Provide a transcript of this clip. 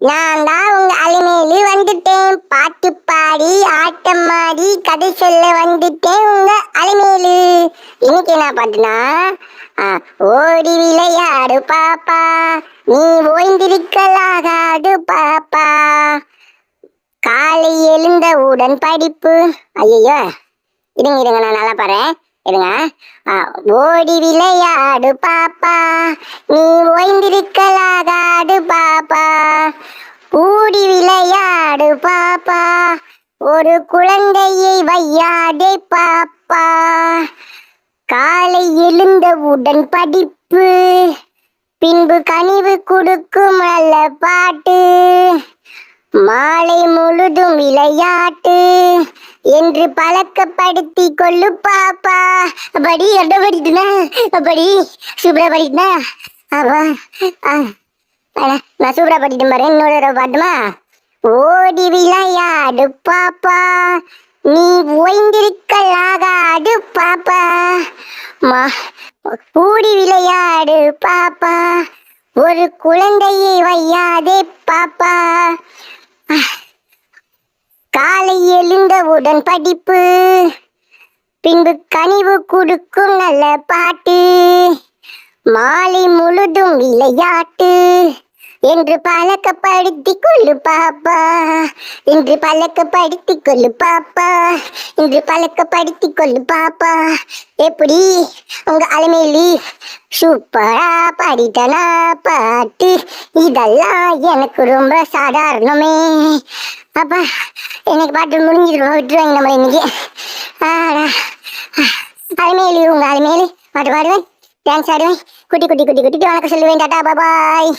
நான் தான் உங்க அலைமேலு வந்துட்டேன். பாட்டு பாடி ஆட்டம் ஆடி கதை சொல்ல வந்துட்டேன் உங்க அலைமேலு. இன்னைக்கு என்ன பாட்டுனா? ஆ, ஓடி விளையாடு பாப்பா. நீ ஓய்ந்திருக்கலாகாது பாப்பா. காலை எழுந்தவுடன் படிப்பு. ஐயோ இருங்க இருங்க நான் நல்லா பாறேன் இருங்க. ஆ, ஓடி விளையாடு பாப்பா. நீ ஓய்ந்திருக்கலாகாது பாப்பா. விளையாடு பாப்பா. ஒரு குழந்தையை வையாதே பாப்பா. காலை எழுந்தவுடன் படிப்பு. பின்பு கனிவு கொடுக்கும் நல்ல பாட்டு. மாலை முழுதும் விளையாட்டு என்று பழக்கப்படுத்தி கொள்ளு பாப்பா. படி என்ன படிட்டுனா படி சூப்பரா படிட்டுனா ஆ. நான் சூப்பரா படிட்டு பாரு இன்னொரு தடவை பாட்டுமா? ஓடி விளையாடு பாப்பா நீ ஓய்ந்திருக்கலாகாது பாப்பா. மா கூடி விளையாடு பாப்பா ஒரு குழந்தையை வையாதே பாப்பா. காலை எழுந்தவுடன் படிப்பு பின்பு கனிவு கொடுக்கும் நல்ல பாட்டு மாலை முழுதும் விளையாட்டு என்று பழக்கப்படுத்தி கொள்ளு பாப்பா. என்று பழக்கப்படுத்தி கொள்ளு பாப்பா. என்று பழக்கப்படுத்தி கொள்ளு பாப்பா. எப்படி? உங்க அலைமையிலி சூப்பரா பாடிட்டனா பாட்டு. இதெல்லாம் எனக்கு ரொம்ப சாதாரணமே. அப்பா எனக்கு பாட்டு முடிஞ்சிட்டு விட்டுருவாங்க நம்மளை இன்னைக்கு. அலைமையிலி உங்க அலைமையிலி பாட்டு பாடுவேன் டான்ஸ் ஆடுவேன். குட்டி குட்டி குட்டி குட்டிட்டு வணக்கம் சொல்லுவேன். Tata bye bye.